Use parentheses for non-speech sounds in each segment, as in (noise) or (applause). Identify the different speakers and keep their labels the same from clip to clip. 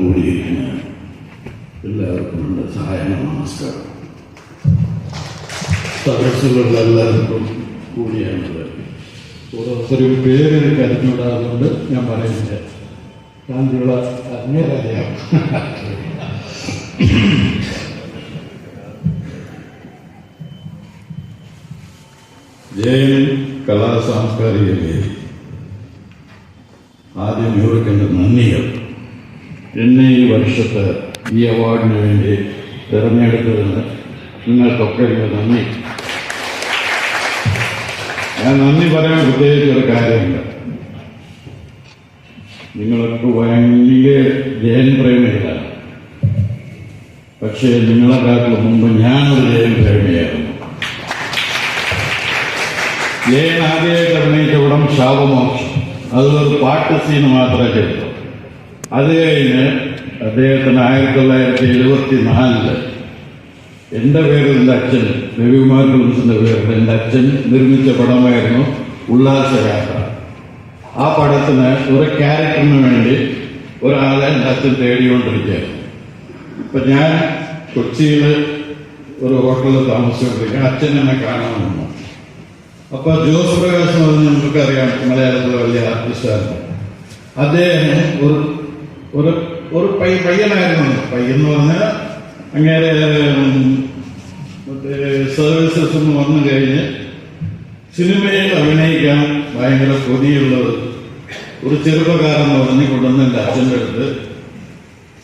Speaker 1: കൂടിയിരിക്കുന്ന എല്ലാവർക്കും എന്റെ സഹായം നമസ്കാരം സദസ്സുകളിലെല്ലാവർക്കും കൂടിയാണുള്ളത് ഓരോരുത്തരും പേര് എനിക്ക് ഞാൻ പറയുന്നില്ല. ഗാന്ധിയുള്ള അങ്ങേരറിയാം ജയൻ കലാ സാംസ്കാരിക വേദി ആദ്യം ഇവർക്ക് നന്ദികൾ എന്നെ ഈ വർഷത്ത് ഈ അവാർഡിന് വേണ്ടി തിരഞ്ഞെടുത്തതിന് നിങ്ങൾക്കൊക്കെ നന്ദി. ഞാൻ നന്ദി പറയാൻ പ്രത്യേകിച്ച് ഒരു കാര്യമുണ്ട്. നിങ്ങൾക്ക് വലിയ ജയൻ പ്രേമികളാണ്. പക്ഷേ നിങ്ങളെക്കാട്ടിലും മുമ്പ് ഞാനൊരു ജയൻ പ്രേമിയായിരുന്നു. ജയൻ ആദ്യമായിട്ട് അഭിനയിച്ച ഉടൻ ശാപമോക്ഷം. അതൊരു പാട്ട് സീന് മാത്രമേ ചെയ്തു അത് കഴിഞ്ഞ് അദ്ദേഹത്തിന് ആയിരത്തി തൊള്ളായിരത്തി എഴുപത്തി നാലിൽ എന്റെ പേരിൽ എന്റെ അച്ഛൻ രവികുമാർ ഫിലിംസിന്റെ പേരിൽ എന്റെ അച്ഛൻ നിർമ്മിച്ച പടമായിരുന്നു ഉല്ലാസയാത്ര ആ പടത്തിന് ഒരു ക്യാരക്ടറിന് വേണ്ടി ഒരാളെ എന്റെ അച്ഛൻ തേടിക്കൊണ്ടിരിക്കുകയായിരുന്നു. അപ്പം ഞാൻ കൊച്ചിയിൽ ഒരു ഹോട്ടലിൽ താമസിച്ചുകൊണ്ടിരിക്കുക അച്ഛൻ എന്നെ കാണാൻ വന്നു. അപ്പൊ ജോസ് പ്രകാശ് എന്ന് പറഞ്ഞ നമുക്കറിയാം മലയാളത്തിലെ വലിയ ആർട്ടിസ്റ്റായിരുന്നു അദ്ദേഹം ഒരു ഒരു ഒരു പയ്യ പയ്യനായിരുന്നു. പയ്യൻ എന്ന് പറഞ്ഞാൽ അങ്ങേരെ സർവീസസ് എന്ന് വന്നു കഴിഞ്ഞ് സിനിമയിൽ അഭിനയിക്കാൻ ഭയങ്കര കൊതിയുള്ളത് ഒരു ചെറുപ്പക്കാരൻ എന്ന് പറഞ്ഞ് കൊണ്ടുവന്ന് എന്റെ അച്ഛന്റെ അടുത്ത്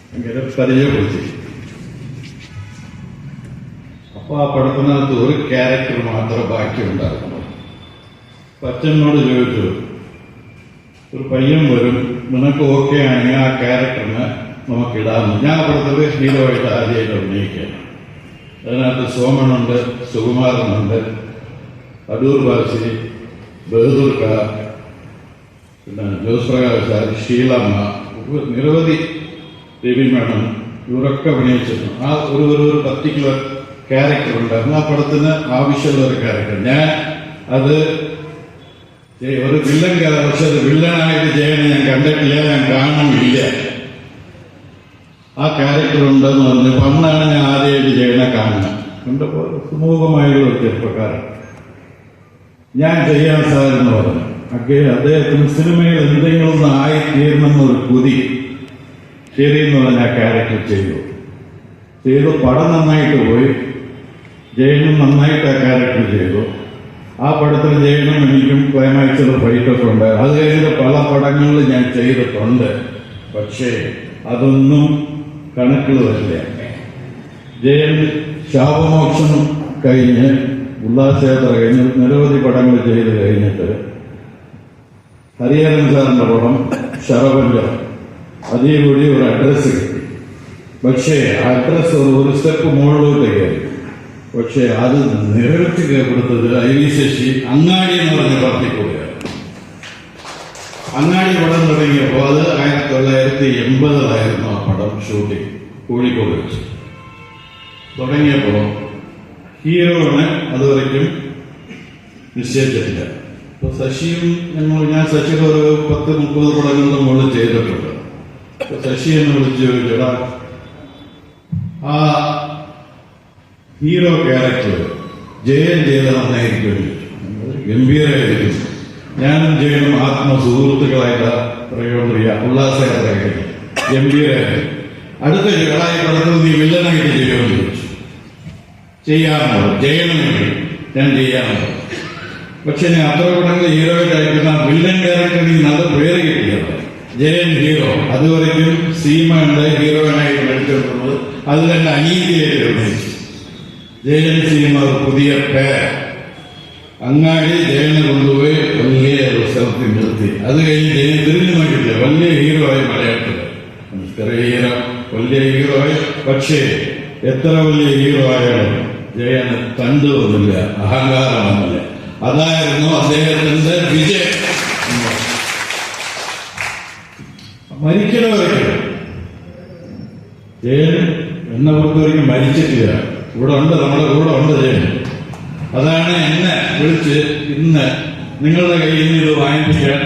Speaker 1: ഭയങ്കര പരിചയപ്പെടുത്തി അപ്പൊ ആ പടത്തിനകത്ത് ഒരു ക്യാരക്ടർ മാത്രമേ ബാക്കിയുണ്ടായിരുന്നു. അപ്പൊ അച്ഛനോട് ചോദിച്ചു ഒരു പയ്യൻ വരും. നിനക്ക് ഓക്കെ ആണെങ്കിൽ ആ ക്യാരക്ടറിന് നമുക്ക് ഇടാമെന്ന് ഞാൻ അവിടുത്തെ ഹീറോയിട്ട് ആദ്യമായിട്ട് അഭിനയിക്കുകയാണ് അതിനകത്ത് സോമനുണ്ട് സുകുമാരനുണ്ട് അടൂർ ബാസി ബഹദൂർ ഖാ പിന്നെ ജോസ് പ്രകാശ് ഷീലമ്മ നിരവധി രവി മേഡം ഇവരൊക്കെ അഭിനയിച്ചിരുന്നു ആ ഒരു ഒരു ഒരു പർട്ടിക്കുലർ ക്യാരക്ടർ ഉണ്ടായിരുന്നു ആ പടത്തിന് ആവശ്യമുള്ള ഒരു ക്യാരക്ടർ ഞാൻ അത് ഒരു വില്ലൻ കഥ പക്ഷെ അത് വില്ലനായിട്ട് ചെയ്യണ ഞാൻ കണ്ടിട്ടില്ല ഞാൻ കാണുന്നില്ല. ആ ക്യാരക്ടർ ഉണ്ടെന്ന് പറഞ്ഞു പണ്ടാണ് ഞാൻ ആദ്യമായിട്ട് ചെയ്യണ കാണുന്നത്. കണ്ടപ്പോൾ സുമൂഹമായൊരു ചെറുപ്പക്കാരൻ. ഞാൻ ചെയ്യാൻ സാറെന്ന് പറഞ്ഞു. ഒക്കെ അദ്ദേഹത്തിന് സിനിമയിൽ എന്തെങ്കിലും ഒന്ന് ആയിത്തീരണമെന്നൊരു കുതി ശരി എന്ന് പറഞ്ഞ ആ ക്യാരക്ടർ ചെയ്തു. ചെയ്തു പടം നന്നായിട്ട് പോയി. ജയനും നന്നായിട്ട് ആ ക്യാരക്ടർ ചെയ്തു. ആ പടത്തിൽ ചെയ്യണം എനിക്കും ക്ലൈമാക്സിൽ ഫൈറ്റൊക്കെ ഉണ്ട്. അത് കഴിഞ്ഞിട്ട് പല പടങ്ങളിൽ ഞാൻ ചെയ്തിട്ടുണ്ട്. പക്ഷേ അതൊന്നും കണക്കിൽ വരില്ല. ജയൻ ശാപമോക്ഷം കഴിഞ്ഞ് ഉല്ലാസയാത്ര കഴിഞ്ഞ് നിരവധി പടങ്ങൾ ചെയ്ത് കഴിഞ്ഞിട്ട് ഹരിഹരൻ സാറിന്റെ പടം ശരവല്ല കൂടി ഒരു അഡ്രസ്സ് കിട്ടി. പക്ഷേ അഡ്രസ്സ് ഒരു സ്റ്റെപ്പ് മുകളിലോട്ട് കയറി. പക്ഷേ അത് നിറവേറ്റി കൊടുത്തത് ഐ വി ശശി അങ്ങാടി എന്ന് പറഞ്ഞ പാർട്ടിക്കൂടെയാണ് അങ്ങാടി പടം തുടങ്ങിയപ്പോൾ അത് ആയിരത്തി തൊള്ളായിരത്തി എൺപതിലായിരുന്നു ആ പടം ഷൂട്ടിംഗ് കോഴിക്കോട് വെച്ച്. തുടങ്ങിയപ്പോൾ ഹീറോയാണ് അതുവരയ്ക്കും നിശ്ചയിച്ചിട്ടില്ല. അപ്പൊ ശശിയും ഞങ്ങൾ ഞാൻ ശശിയുടെ ഒരു പത്ത് മുപ്പത് പടങ്ങളുടെ മുകളിൽ ചെയ്തിട്ടുണ്ട്. ശശി എന്ന് വിളിച്ച് ചോദിച്ചടാ ആ ഹീറോ ക്യാരക്ടർ ജയൻ ചെയ്ത നന്നായിരിക്കും ഗംഭീരമായിരിക്കും ഞാനും ജയനും ആത്മ സുഹൃത്തുക്കളായിട്ട് പറയുകൊണ്ടിരിക്കുക ഉല്ലാസയാത്രയായിട്ട് ഗംഭീരമായിരിക്കും അടുത്ത ജയളായി പറഞ്ഞത് നീ വില്ലനായിട്ട് ചെയ്യുമെന്ന് ചോദിച്ചു ചെയ്യാമോ ജയനുണ്ട് ഞാൻ ചെയ്യാമോ? പക്ഷെ ഞാൻ അത്ര കൂടെ ഹീറോയിട്ട് അയക്കുന്ന വില്ലൻ ക്യാരക്ടർ നീ നല്ല പേര് കിട്ടിയത്. ജയൻ ഹീറോ. അതുവരെയും സീമ ഉണ്ട് ഹീറോയിനായിട്ട് നടിച്ചിട്ടുള്ളത് അത് തന്നെ അനീതിയായിട്ട് അഭിനയിച്ചു. ജയൻ ചെയ്യുന്ന ഒരു പുതിയ പേർ അങ്ങാടി ജയനെ കൊണ്ടുപോയി വലിയ ഒരു സ്ഥലത്ത് നിർത്തി. അത് കഴിഞ്ഞ് ജയൻ തിരിഞ്ഞു നോക്കിയില്ല വലിയ ഹീറോ ആയി മലയാളത്തിൽ. ചെറിയ ഹീറോ വലിയ ഹീറോ ആയി. പക്ഷേ എത്ര വലിയ ഹീറോ ആയാലും ജയന് തണ്ട് വന്നില്ല അഹങ്കാരം വന്നില്ല അതായിരുന്നു അദ്ദേഹത്തിന്റെ വിജയം. മരിക്കണവരൊക്കെ. ജയൻ എന്നെ പുറത്തൊരിക്കലും മരിച്ചിട്ടില്ല. ഇവിടെ ഉണ്ട് നമ്മുടെ കൂടെ ഉണ്ട് ജയൻ അതാണ് എന്നെ വിളിച്ച് ഇന്ന് നിങ്ങളുടെ കയ്യിൽ നിന്ന് ഇത് വാങ്ങിപ്പിക്കാൻ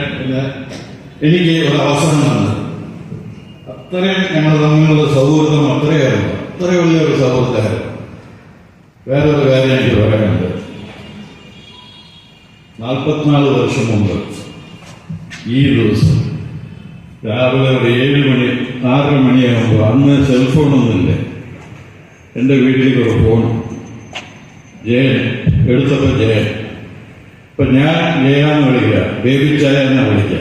Speaker 1: എനിക്ക് ഒരു അവസരം തന്നത്. അത്രയും ഞങ്ങൾ തമ്മിലുള്ള സൗഹൃദം അത്രയായിരുന്നു അത്ര വലിയൊരു സൗഹൃദം വേറൊരു കാര്യം എനിക്ക് പറയാനുണ്ട്. നാൽപ്പത്തിനാല് വർഷം മുമ്പ് ഈ ദിവസം രാവിലെ ഒരു ഏഴ് മണി ആറ് മണിയാകുമ്പോൾ അന്ന് സെൽഫോണൊന്നുമില്ല എന്റെ വീട്ടിലേക്ക് ഒരു ഫോൺ ജയൻ എടുത്തപ്പോൾ ജയൻ. ഇപ്പൊ ഞാൻ ജയാന്ന് വിളിക്കുക ബേബി ചായ എന്നാ വിളിക്കുക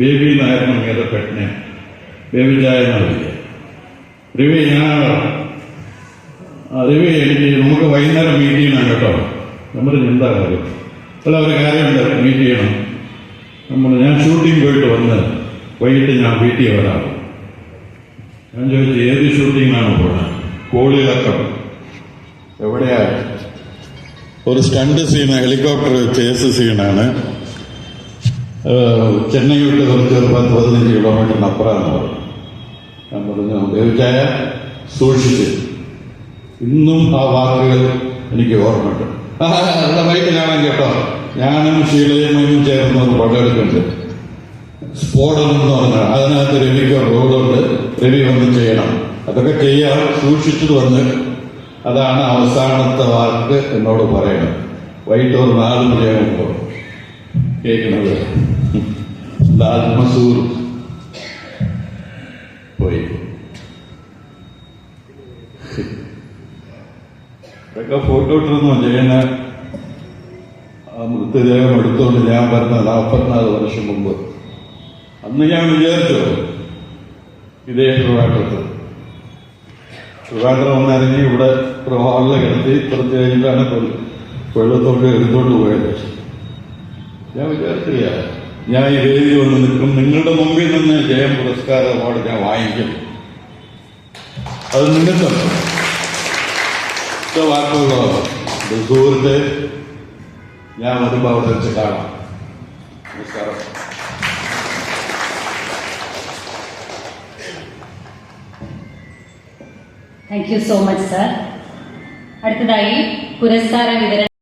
Speaker 1: ബേബി എന്നായിരുന്നു ഇങ്ങനത്തെ പെട്ടിനെ ബേബി ചായ എന്നാ വിളിക്കുക രവി ഞാൻ രവി എനിക്ക് നമുക്ക് വൈകുന്നേരം മീറ്റ് ചെയ്യണം കേട്ടോ. നമ്മൾ എന്താ കാര്യം. അല്ല ഒരു കാര്യമുണ്ട്. മീറ്റ് ചെയ്യണം. നമ്മൾ ഞാൻ ഷൂട്ടിംഗ് പോയിട്ട് വന്ന് വൈകിട്ട് ഞാൻ വീട്ടിൽ വരാം. ഞാൻ ചോദിച്ചു ഏത് ഷൂട്ടിംഗാണ് പോണത് കോളിളക്കം. എവിടെയാ? ഒരു സ്റ്റണ്ട് സീന ഹെലികോപ്റ്റർ ചേസ് സീനാണ്. ചെന്നൈ വിട്ട് കുറച്ച് ഒരു പത്ത് പതിനഞ്ച് കിലോമീറ്ററിന് അപ്പുറമാണ് ഞാൻ പറഞ്ഞു ദേവിച്ചായ സൂക്ഷിച്ച്. ഇന്നും ആ വാക്കുകൾ എനിക്ക് ഓർമ്മയുണ്ട്. (laughs) അവിടെ കാണാൻ കേട്ടോ. ഞാനും ശീലയമ്മയും ചേർന്ന് ഒന്ന് പങ്കെടുക്കുന്നുണ്ട് സ്ഫോടനം എന്ന് പറഞ്ഞാൽ അതിനകത്ത് രവിക്ക് റോഡുണ്ട് രവി വന്ന് ചെയ്യണം. അതൊക്കെ ചെയ്യാൻ സൂക്ഷിച്ചു വന്ന് അതാണ് അവസാനത്തെ വാക്ക് എന്നോട് പറയണം. വൈകിട്ട് ഒരു നാല് മണിയാകുമ്പോൾ കേൾക്കുന്നത് ലാൽ മസൂർ പോയി. ഇതൊക്കെ ഫോട്ടോ ഇട്ടിരുന്നു. ജയന മൃതദേഹം എടുത്തുകൊണ്ട് ഞാൻ പറഞ്ഞ നാൽപ്പത്തിനാല് വർഷം മുമ്പ്. അന്ന് ഞാൻ വിചാരിച്ചു ഇതേ ട്രിവാൻഡ്രത്ത് ട്രിവാൻഡ്രം വന്നിറങ്ങി ഇവിടെ ഹാളിൽ കിടത്തി കുറച്ച് കഴിഞ്ഞിട്ടാണ് വെള്ളത്തോട്ട് എടുത്തോണ്ട് പോയത്. ഞാൻ വിചാരിച്ചില്ല. ഞാൻ ഈ വേദി വന്ന് നിൽക്കും. നിങ്ങളുടെ മുമ്പിൽ നിന്ന് ജയം പുരസ്കാര അവാർഡ് ഞാൻ വാങ്ങിക്കും. അത് ഒറ്റ വാക്കുകളോ? ഒരു ഞാൻ വരുമ്പോൾ അവിടെ വെച്ച് കാണാം. നമസ്കാരം.
Speaker 2: Thank you so much sir അടുത്തതായി പുരസ്കാര വിതരണം